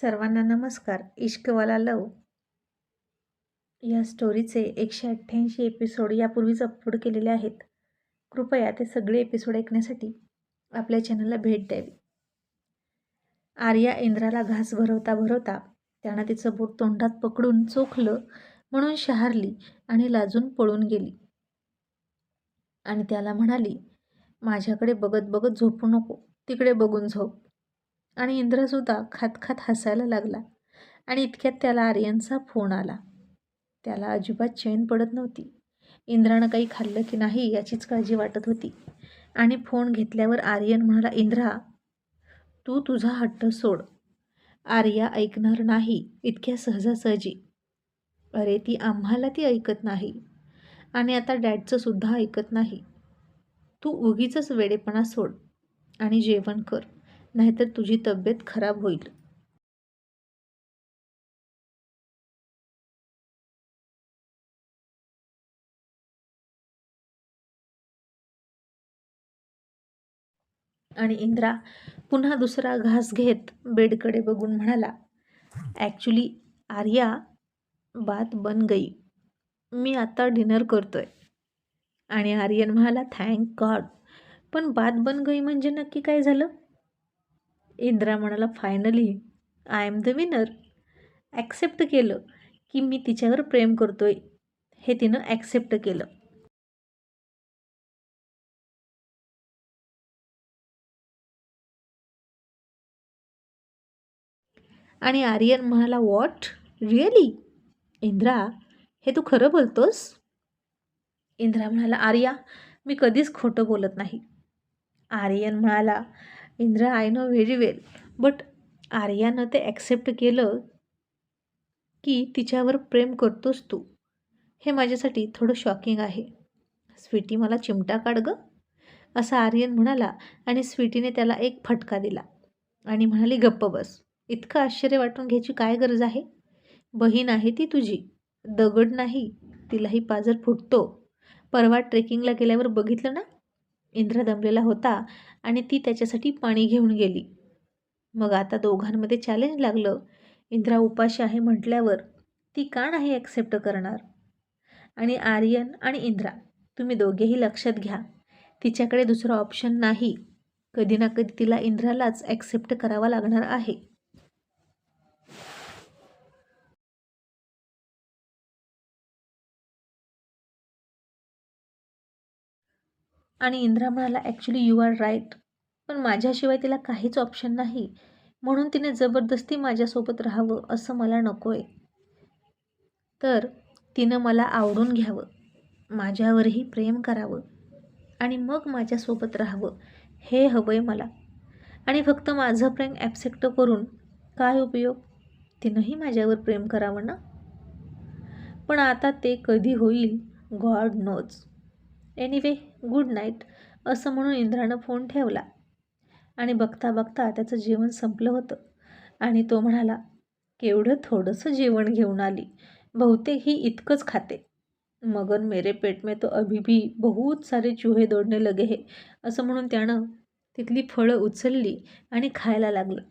सर्वांना नमस्कार. इश्कवाला लव या स्टोरीचे एकशे अठ्ठ्याऐंशी एपिसोड यापूर्वीच अपलोड केलेले आहेत. कृपया ते सगळे एपिसोड ऐकण्यासाठी आपल्या चॅनलला भेट द्यावी. आर्या इंद्राला घास भरवता भरवता त्यानं तिचं बोट तोंडात पकडून चोखलं म्हणून शहारली आणि लाजून पळून गेली. आणि त्याला म्हणाली माझ्याकडे बघत बघत झोपू नको. तिकडे बघून झोप. आणि इंद्रसुद्धा खातखात हसायला लागला आणि इतक्यात त्याला आर्यनचा फोन आला. त्याला अजिबात चैन पडत नव्हती. इंद्रानं काही खाल्लं की नाही याचीच काळजी वाटत होती. आणि फोन घेतल्यावर आर्यन म्हणाला इंद्रा तू तुझा हट्ट सोड. आर्या ऐकणार नाही इतक्या सहजासहजी. अरे ती आम्हाला ती ऐकत नाही. आणि आता डॅडचं सुद्धा ऐकत नाही. तू उगीच वेडेपणा सोड आणि जेवण कर. नाहीतर तुझी तब्येत खराब होईल. आणि इंद्रा पुन्हा दुसरा घास घेत बेडकडे बघून म्हणाला ॲक्च्युली आर्या बात बन गई. मी आता डिनर करतोय. आणि आर्यन म्हणाला थँक गॉड पण बात बन गई म्हणजे नक्की काय झालं? इंद्रा म्हणाला finally I am the winner accept केलं की मी तिच्यावर प्रेम करतोय. हे तिनं ॲक्सेप्ट केलं. आणि आर्यन म्हणाला वॉट रिअली इंद्रा हे तू खरं बोलतोस? इंद्रा म्हणाला आर्या मी कधीच खोटं बोलत नाही. आर्यन म्हणाला Indra I know very well but आर्यानं ते ॲक्सेप्ट केलं की तिच्यावर प्रेम करतोस तू. हे माझ्यासाठी थोडं शॉकिंग आहे. स्वीटी मला चिमटा काढ गं असा आर्यन म्हणाला आणि स्वीटीने त्याला एक फटका दिला आणि म्हणाली गप्प बस. इतकं आश्चर्य वाटून घ्यायची काय गरज आहे? बहीण आहे ती तुझी दगड नाही तिलाही पाजर फुटतो. परवा ट्रेकिंगला गेल्यावर बघितलं ना? इंद्र दमलेला होता आणि ती त्याच्यासाठी पाणी घेऊन गेली. मग आता दोघांमध्ये चॅलेंज लागलं. इंद्रा उपाशी आहे म्हटल्यावर ती का नाही ॲक्सेप्ट करणार? आणि आर्यन आणि इंद्रा तुम्ही दोघेही लक्षात घ्या. तिच्याकडे दुसरा ऑप्शन नाही. कधी ना कधी तिला इंद्रालाच ॲक्सेप्ट करावा लागणार आहे. आणि इंद्रा म्हणाला ॲक्च्युली यू आर राईट पण माझ्याशिवाय तिला काहीच ऑप्शन नाही. म्हणून तिने जबरदस्ती माझ्यासोबत राहावं असं मला नको आहे तर तिनं मला आवडून घ्यावं. माझ्यावरही प्रेम करावं. आणि मग माझ्यासोबत राहावं. हे हवं आहे मला. आणि फक्त माझं प्रेम ॲक्सेप्ट करून काय उपयोग? तिनंही माझ्यावर प्रेम करावं ना? पण आता ते कधी होईल? God knows anyway good night असं म्हणून इंद्रानं फोन ठेवला. आणि बघता बघता त्याचं जेवण संपलं होतं. आणि तो म्हणाला केवढं थोडंसं जेवण घेऊन आली. बहुतेक ही इतकंच खाते. मगन मेरे पेट में तो अभी भी बहुत सारे चूहे दोडणे लगे हे. असं म्हणून त्यानं तिथली फळं उचलली आणि खायला लागलं.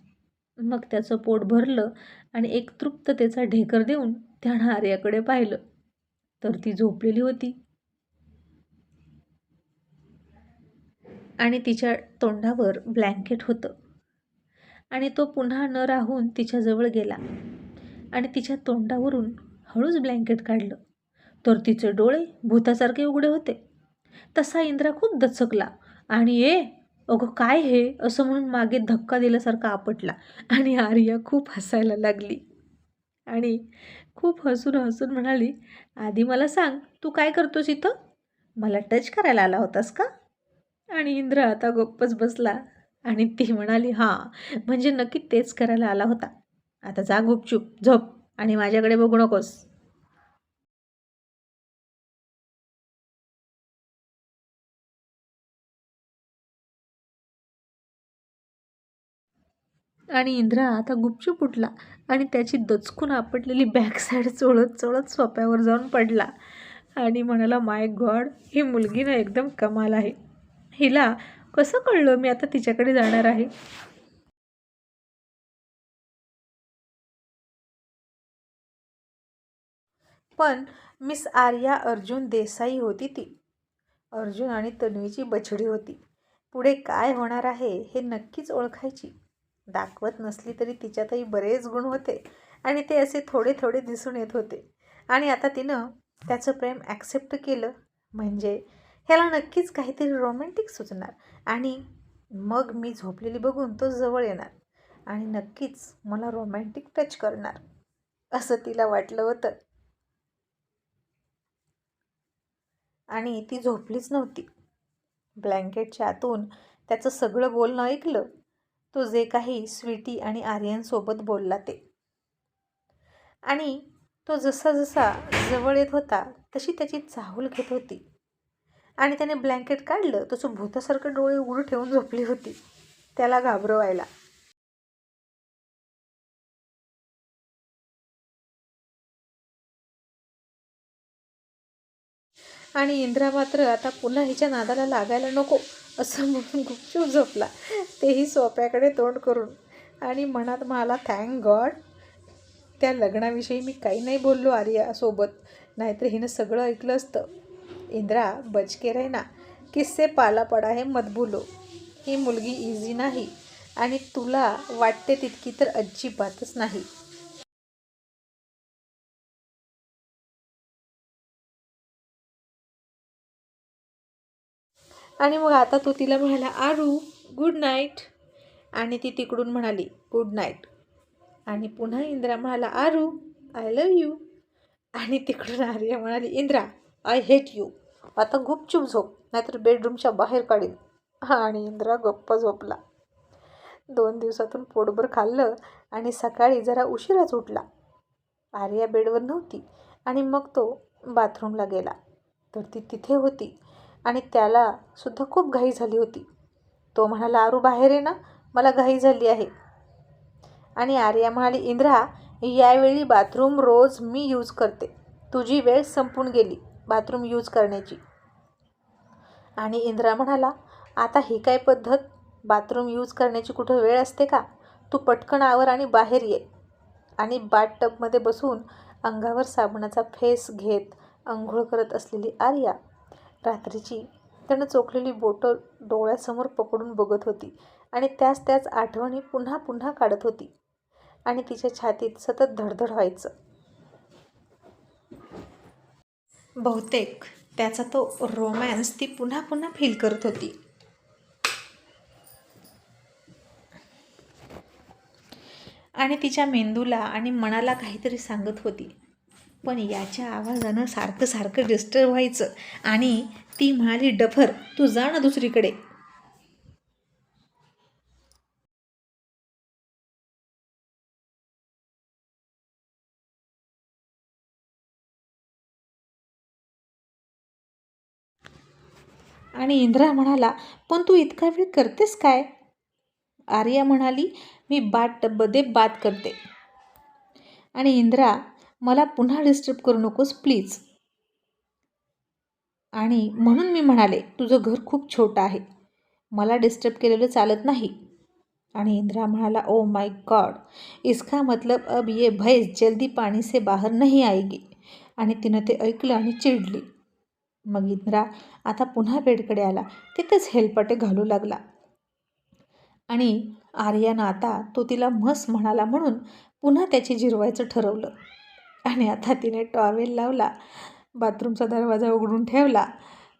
मग त्याचं पोट भरलं आणि एक तृप्ततेचा ढेकर देऊन त्यानं आर्याकडे पाहिलं. तर ती झोपलेली होती. आणि तिच्या तोंडावर ब्लँकेट होतं. आणि तो पुन्हा न राहून तिच्याजवळ गेला. आणि तिच्या तोंडावरून हळूच ब्लँकेट काढलं. तर तिचे डोळे भूतासारखे उघडे होते. तसा इंद्रा खूप दचकला. आणि ए अगं काय हे? असं म्हणून मागे धक्का दिल्यासारखा आपटला. आणि आर्या खूप हसायला लागली. आणि खूप हसून हसून म्हणाली आधी मला सांग तू काय करतोस इथं? मला टच करायला आला होतास का? आणि इंद्र आता गप्पच बसला आणि ती म्हणाली हां म्हणजे नक्की तेच करायला आला होता. आता जा गुपचूप झोप आणि माझ्याकडे बघू नकोस. आणि इंद्रा आता गुपचूप उठला आणि त्याची दचकून आपटलेली बॅक साईड चोळत चोळत सोप्यावर जाऊन पडला. आणि म्हणाला माय गॉड ही मुलगी ना एकदम कमाल आहे. हिला कसं कळलं मी आता तिच्याकडे जाणार आहे? पण मिस आर्या अर्जुन देसाई होती ती. अर्जुन आणि तन्वीची बछडी होती. पुढे काय होणार आहे हे नक्कीच ओळखायची. दाखवत नसली तरी तिच्यातही बरेच गुण होते आणि ते असे थोडे थोडे दिसून येत होते. आणि आता तिनं त्याचं प्रेम ॲक्सेप्ट केलं. म्हणजे ह्याला नक्कीच काहीतरी रोमॅन्टिक सुचणार. आणि मग मी झोपलेली बघून तो जवळ येणार. आणि नक्कीच मला रोमॅन्टिक टच करणार. असं तिला वाटलं होतं. आणि ती झोपलीच नव्हती. ब्लँकेटच्या आतून त्याचं सगळं बोलणं ऐकलं. तो जे काही स्वीटी आणि आर्यनसोबत बोलला ते. आणि तो जसा जसा जवळ येत होता तशी त्याची चाहूल घेत होती. आणि त्याने ब्लँकेट काढलं. तसं भूतासारखं डोळे उघडून ठेवून झोपली होती. त्याला घाबरवायला. आणि इंद्रा मात्र आता पुन्हा हिच्या नादाला लागायला नको असं म्हणून गुपचूप झोपला. तेही सोप्याकडे तोंड करून. आणि मनात मला थँक गॉड त्या लग्नाविषयी मी काही नाही बोललो आर्यासोबत. नाहीतर हिनं सगळं ऐकलं असतं. इंद्रा बचके ना किस्से पाला पडा हे मत बोलो ही मुलगी इझी नाही आणि तुला वाटते तितकी तर अजिबातच नाही. आणि मग आता तो तिला म्हणाला आरू गुड नाईट आणि ती तिकडून म्हणाली गुड नाईट आणि पुन्हा इंद्रा म्हणाला आरू आय लव यू आणि तिकडून आर्या म्हणाली इंद्रा आय हेट यू आता गुपचूप झोप नाहीतर बेडरूमच्या बाहेर काढीन. आणि इंद्रा गप्प झोपला. दोन दिवसातून पोटभर खाल्लं आणि सकाळी जरा उशिराच उठला. आर्या बेडवर नव्हती आणि मग तो बाथरूमला गेला. तर ती तिथे होती आणि त्याला सुद्धा खूप घाई झाली होती. तो म्हणाला आरू बाहेर आहे ना मला घाई झाली आहे. आणि आर्या म्हणाली इंद्रा यावेळी बाथरूम रोज मी यूज करते. तुझी वेळ संपून गेली. बाथरूम यूज करण्याची. आणि इंद्रा म्हणाला आता ही काय पद्धत? बाथरूम यूज करण्याची कुठं वेळ असते का? तू पटकन आवर आणि बाहेर ये. आणि बाट टबमध्ये बसून अंगावर साबणाचा फेस घेत अंघोळ करत असलेली आर्या रात्रीची त्यानं चोखलेली बोटं डोळ्यासमोर पकडून बघत होती आणि त्याच त्याच आठवणी पुन्हा पुन्हा काढत होती. आणि तिच्या छातीत सतत धडधड व्हायचं. बहुतेक. त्याचा तो रोमॅन्स ती पुन्हा पुन्हा फील करत होती. आणि तिच्या मेंदूला आणि मनाला काहीतरी सांगत होती. पण याच्या आवाजानं सारखं सारखं डिस्टर्ब व्हायचं आणि ती म्हणाली डफर तू जा ना दुसरीकडे. आणि इंद्रा म्हणाला पण तू इतका वेळ करतेस काय? आर्या म्हणाली मी बाट बदे बात करते. आणि इंद्रा मला पुन्हा डिस्टर्ब करू नकोस प्लीज आणि म्हणून मी म्हणाले तुझं घर खूप छोटं आहे. मला डिस्टर्ब केलेलं चालत नाही. आणि इंद्रा म्हणाला ओ माय गॉड इसका मतलब अब ये भैस जल्दी पाणी से बाहेर नाही आएगी. आणि तिनं ते ऐकलं आणि चिडली. मग इंद्रा आता पुन्हा बेडकडे आला. तिथेच हेलपटे घालू लागला. आणि आर्यानं आता तो तिला म्हस म्हणाला म्हणून पुन्हा त्याची जिरवायचं ठरवलं. आणि आता तिने टॉवेल लावला. बाथरूमचा दरवाजा उघडून ठेवला.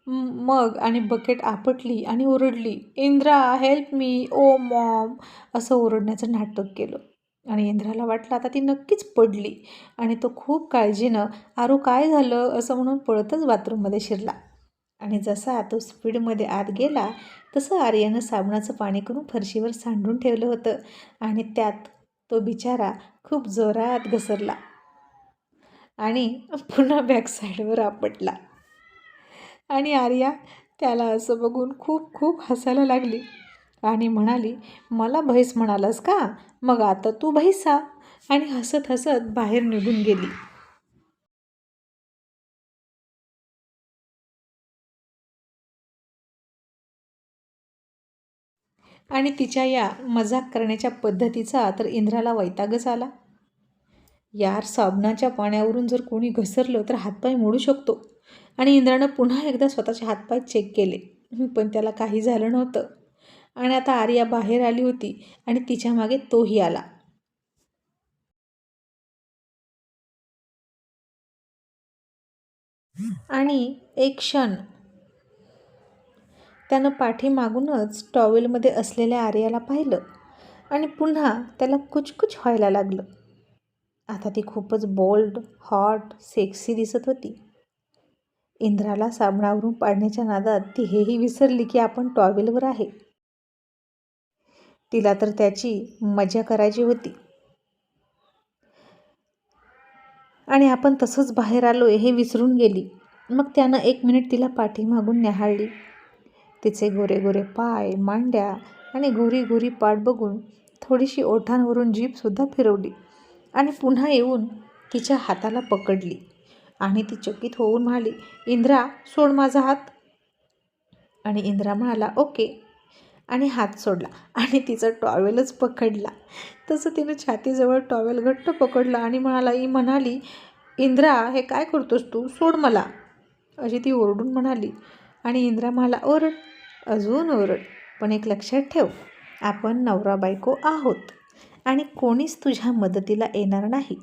मग आणि बकेट आपटली आणि ओरडली. Indra help me oh mom असं ओरडण्याचं नाटक केलं. आणि इंद्राला वाटलं आता ती नक्कीच पडली. आणि तो खूप काळजीनं आरू काय झालं? असं म्हणून पळतच बाथरूममध्ये शिरला. आणि जसा तो स्पीडमध्ये आत गेला तसं आर्यानं साबणाचं पाणी करून फरशीवर सांडून ठेवलं होतं आणि त्यात तो बिचारा खूप जोरात घसरला आणि पुन्हा बॅकसाईडवर आपटला. आणि आर्या त्याला असं बघून खूप खूप हसायला लागली. आणि म्हणाली मला भैस म्हणालास का? मग आता तू भैसा आणि हसत हसत बाहेर निघून गेली. आणि तिच्या या मजाक करण्याच्या पद्धतीचा तर इंद्राला वैतागच आला. यार साबणाच्या पाण्यावरून जर कोणी घसरलं तर हातपाय मोडू शकतो. आणि इंद्रानं पुन्हा एकदा स्वतःचे हातपाय चेक केले. पण त्याला काही झालं नव्हतं. आणि आता आर्या बाहेर आली होती आणि तिच्यामागे तोही आला. आणि एक क्षण त्यानं पाठीमागूनच टॉवेलमध्ये असलेल्या आर्याला पाहिलं आणि पुन्हा त्याला कुचकुच व्हायला लागलं. आता ती खूपच बोल्ड हॉट सेक्सी दिसत होती. इंद्राला साबणावरून पाडण्याच्या नादात ती हेही विसरली की आपण टॉवेलवर आहे. तिला तर त्याची मजा करायची होती. आणि आपण तसंच बाहेर आलो हे विसरून गेली. मग त्यानं एक मिनिट तिला पाठीमागून न्याहाळली. तिचे गोरे गोरे पाय मांड्या आणि गोरी गोरी पाठ बघून थोडीशी ओठांवरून जीभसुद्धा फिरवली आणि पुन्हा येऊन तिच्या हाताला पकडली आणि ती चकित होऊन म्हणाली इंद्रा सोड माझा हात. आणि इंद्रा म्हणाला ओके. आणि हात सोडला आणि तिचा टॉवेलच पकडला. तसं तिनं छातीजवळ टॉवेल घट्ट पकडला आणि म्हणाला ही म्हणाली इंद्रा हे काय करतोस तू? सोड मला. अशी ती ओरडून म्हणाली. आणि इंद्रा म्हणाला ओरड. अजून ओरड पण एक लक्षात ठेव आपण नवरा बायको आहोत आणि कोणीच तुझ्या मदतीला येणार नाही.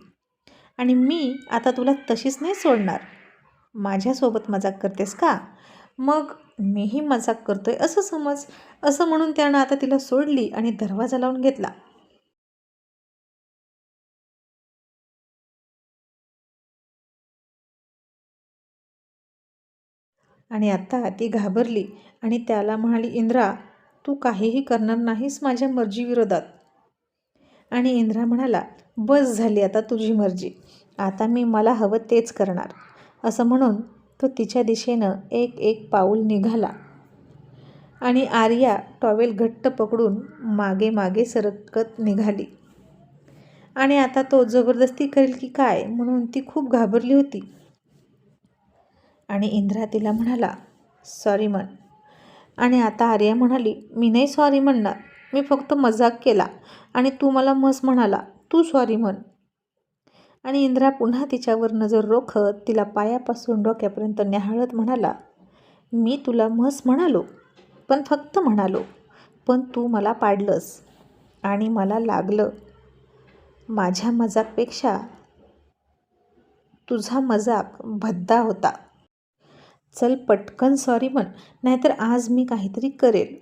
आणि मी आता तुला तशीच नाही सोडणार. माझ्यासोबत मजाक करतेस का? मग मीही मजाक करतोय असं समज असं म्हणून त्यानं आता तिला सोडली आणि दरवाजा लावून घेतला. आणि आता ती घाबरली आणि त्याला म्हणाली इंद्रा तू काहीही करणार नाहीस माझ्या मर्जीविरोधात आणि इंद्रा म्हणाला बस झाली आता तुझी मर्जी. आता मी मला हवं तेच करणार. असं म्हणून तो तिच्या दिशेनं एक एक पाऊल निघाला. आणि आर्या टॉवेल घट्ट पकडून मागे मागे सरकत निघाली. आणि आता तो जबरदस्ती करेल की काय म्हणून ती खूप घाबरली होती. आणि इंद्रा तिला म्हणाला सॉरी म्हण. आणि आता आर्या म्हणाली मी नाही सॉरी म्हणणार. मी फक्त मजाक केला. आणि तू मला मस म्हणाला. तू सॉरी म्हण. आणि इंद्रा पुन्हा तिच्यावर नजर रोखत तिला पायापासून डोक्यापर्यंत न्याहाळत म्हणाला मी तुला मस म्हणालो पण फक्त म्हणालो पण तू मला पाडलंस आणि मला लागलं. माझ्या मजाकपेक्षा तुझा मजाक भद्दा होता. चल पटकन सॉरी म्हण नाहीतर आज मी काहीतरी करेल.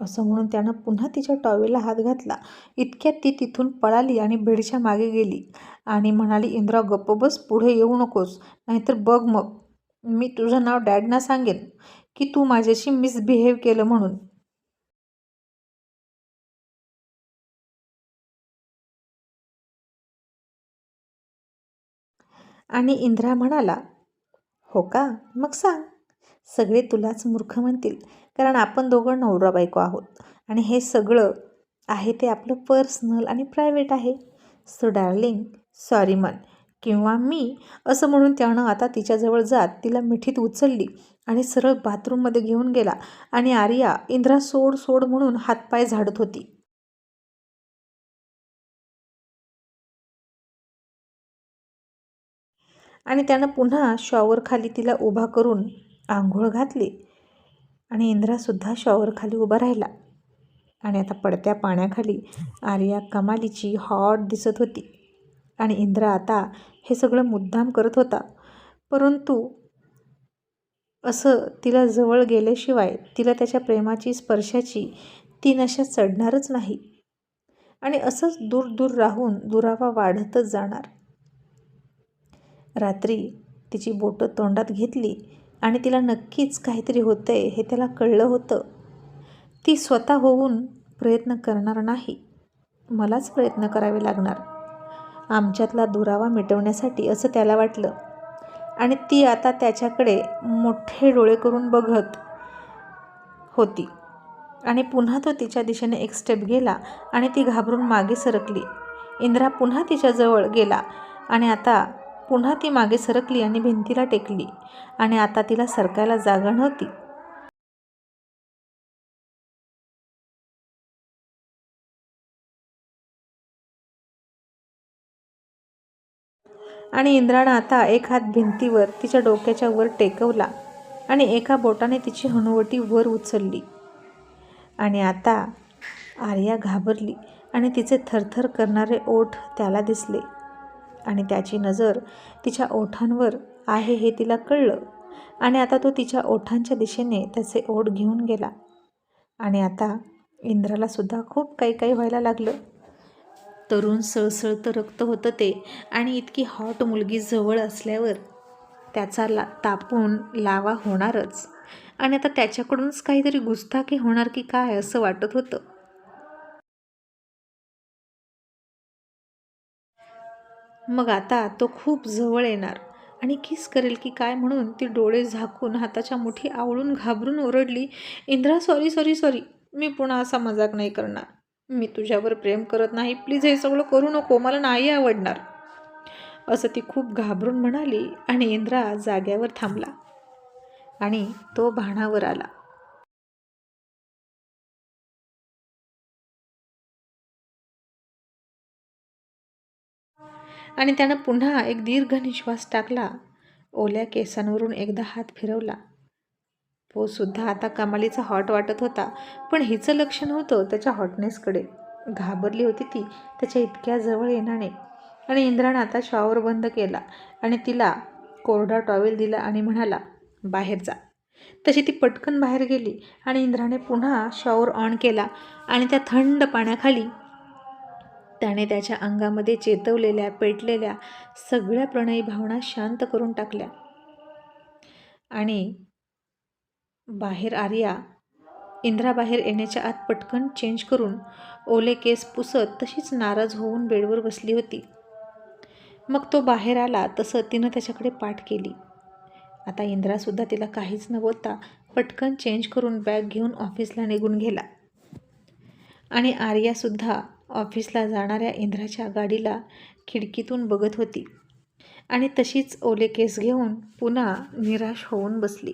असं म्हणून त्यानं पुन्हा तिच्या टॉवेला हात घातला. इतक्यात ती तिथून पळाली आणि भिडच्या मागे गेली आणि म्हणाली इंद्रा गप्प बस पुढे येऊ नकोस. नाहीतर बघ मग मी तुझं नाव डॅडना सांगेन की तू माझ्याशी मिसबिहेव केलं म्हणून. आणि इंद्रा म्हणाला हो का? मग सांग. सगळे तुलाच मूर्ख म्हणतील. कारण आपण दोघं नवरा बायको आहोत. आणि हे सगळं आहे ते आपलं पर्सनल आणि प्रायव्हेट आहे. सो डार्लिंग सॉरी मन किंवा मी असं म्हणून त्यानं आता तिच्याजवळ जात तिला मिठीत उचलली आणि सरळ बाथरूममध्ये घेऊन गेला आणि आर्या इंद्रा सोड सोड म्हणून हातपाय झाडत होती. आणि त्यानं पुन्हा शॉवरखाली तिला उभा करून आंघोळ घातली. आणि इंद्रासुद्धा शॉवरखाली उभा राहिला. आणि आता पडत्या पाण्याखाली आर्या कमालीची हॉट दिसत होती. आणि इंद्रा आता हे सगळं मुद्दाम करत होता. परंतु असं तिला जवळ गेल्याशिवाय तिला त्याच्या प्रेमाची स्पर्शाची ती नशा चढणारच नाही. आणि असंच दूर दूर राहून दुरावा वाढतच जाणार. रात्री तिची बोटं तोंडात घेतली. आणि तिला नक्कीच काहीतरी होतं आहे हे त्याला कळलं होतं. ती स्वतः होऊन प्रयत्न करणार नाही. मलाच प्रयत्न करावे लागणार. आमच्यातला दुरावा मिटवण्यासाठी असं त्याला वाटलं. आणि ती आता त्याच्याकडे मोठे डोळे करून बघत होती. आणि पुन्हा तो तिच्या दिशेने एक स्टेप गेला आणि ती घाबरून मागे सरकली. इंद्रा पुन्हा तिच्याजवळ गेला आणि आता पुन्हा ती मागे सरकली आणि भिंतीला टेकली आणि आता तिला सरकायला जागा नव्हती. आणि इंद्रानं आता एक हात भिंतीवर तिच्या डोक्याच्या वर टेकवला आणि एका बोटाने तिची हनुवटी वर उचलली. आणि आता आर्या घाबरली आणि तिचे थरथर करणारे ओठ त्याला दिसले. आणि त्याची नजर तिच्या ओठांवर आहे हे तिला कळलं. आणि आता तो तिच्या ओठांच्या दिशेने त्याचे ओठ घेऊन गेला. आणि आता इंद्राला सुद्धा खूप काही काही व्हायला लागलं. तरुण सळसळतं रक्त होतं ते आणि इतकी हॉट मुलगी जवळ असल्यावर त्याचा ला तापून लावा होणारच. आणि आता त्याच्याकडूनच काहीतरी गुस्ताखी होणार की काय असं वाटत होतं. मग आता तो खूप जवळ येणार. आणि किस करेल की काय म्हणून ती डोळे झाकून हाताच्या मुठी आवळून घाबरून ओरडली इंद्रा सॉरी सॉरी सॉरी मी पुन्हा असा मजाक नाही करणार. मी तुझ्यावर प्रेम करत नाही. प्लीज हे सगळं करू नको. मला नाही आवडणार. असं ती खूप घाबरून म्हणाली आणि इंद्रा जाग्यावर थांबला. आणि तो भाणावर आला. आणि त्यानं पुन्हा एक दीर्घ निश्वास टाकला. ओल्या केसांवरून एकदा हात फिरवला. पोसुद्धा आता कमालीचा हॉट वाटत होता पण हिचं लक्ष नव्हतं त्याच्या हॉटनेसकडे. घाबरली होती ती त्याच्या इतक्या जवळ येण्याने. आणि इंद्रानं आता शॉवर बंद केला आणि तिला कोरडा टॉवेल दिला आणि म्हणाला बाहेर जा. तशी ती पटकन बाहेर गेली आणि इंद्राने पुन्हा शॉवर ऑन केला आणि त्या थंड पाण्याखाली त्याने त्याच्या अंगामध्ये चेतवलेल्या पेटलेल्या सगळ्या प्रणयी भावना शांत करून टाकल्या. आणि बाहेर आर्या इंद्राबाहेर येण्याच्या आत पटकन चेंज करून ओले केस पुसत तशीच नाराज होऊन बेडवर बसली होती. मग तो बाहेर आला तसं तिनं त्याच्याकडे पाठ केली. आता इंद्रासुद्धा तिला काहीच न बोलता पटकन चेंज करून बॅग घेऊन ऑफिसला निघून गेला. आणि आर्यासुद्धा ऑफिसला जाणाऱ्या इंद्राच्या गाडीला खिडकीतून बघत होती. आणि तशीच ओले केस घेऊन पुन्हा निराश होऊन बसली.